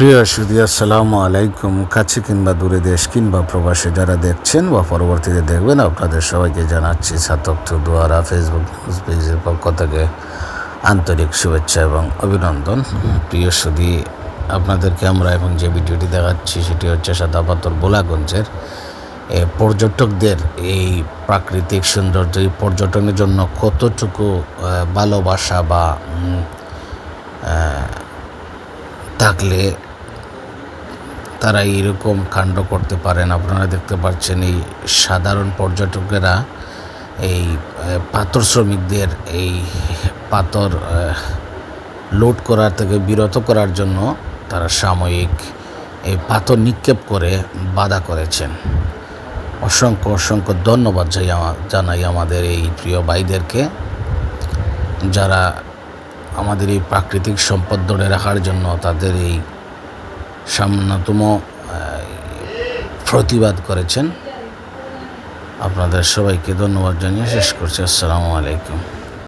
প্রিয় সুদী আসসালামু আলাইকুম। কাছে কিংবা দূরে দেশ কিংবা প্রবাসে যারা দেখছেন বা পরবর্তীতে দেখবেন, আপনাদের সবাইকে জানাচ্ছি সাতক দুয়ারা ফেসবুক নিউজ পেজের পক্ষ থেকে আন্তরিক শুভেচ্ছা এবং অভিনন্দন। প্রিয় সুদী আপনাদেরকে আমরা এবং যে ভিডিওটি দেখাচ্ছি, সেটি হচ্ছে সাদাপাতর বোলাগঞ্জের পর্যটকদের এই প্রাকৃতিক সৌন্দর্য, এই পর্যটনের জন্য কতটুকু ভালোবাসা বা থাকলে তারা এইরকম কাণ্ড করতে পারেন। আপনারা দেখতে পাচ্ছেন এই সাধারণ পর্যটকেরা, এই পাথর শ্রমিকদের এই পাথর লোড করার থেকে বিরত করার জন্য তারা সাময়িক এই পাথর নিক্ষেপ করে বাধা করেছেন। অসংখ্য অসংখ্য ধন্যবাদ জানাই আমাদের এই প্রিয় ভাইদেরকে, যারা আমাদের এই প্রাকৃতিক সম্পদ ধরে রাখার জন্য তাদের এই সামান্যতম প্রতিবাদ করেছেন। আপনাদের সবাইকে ধন্যবাদ জানিয়ে শেষ করছি। আসসালামু আলাইকুম।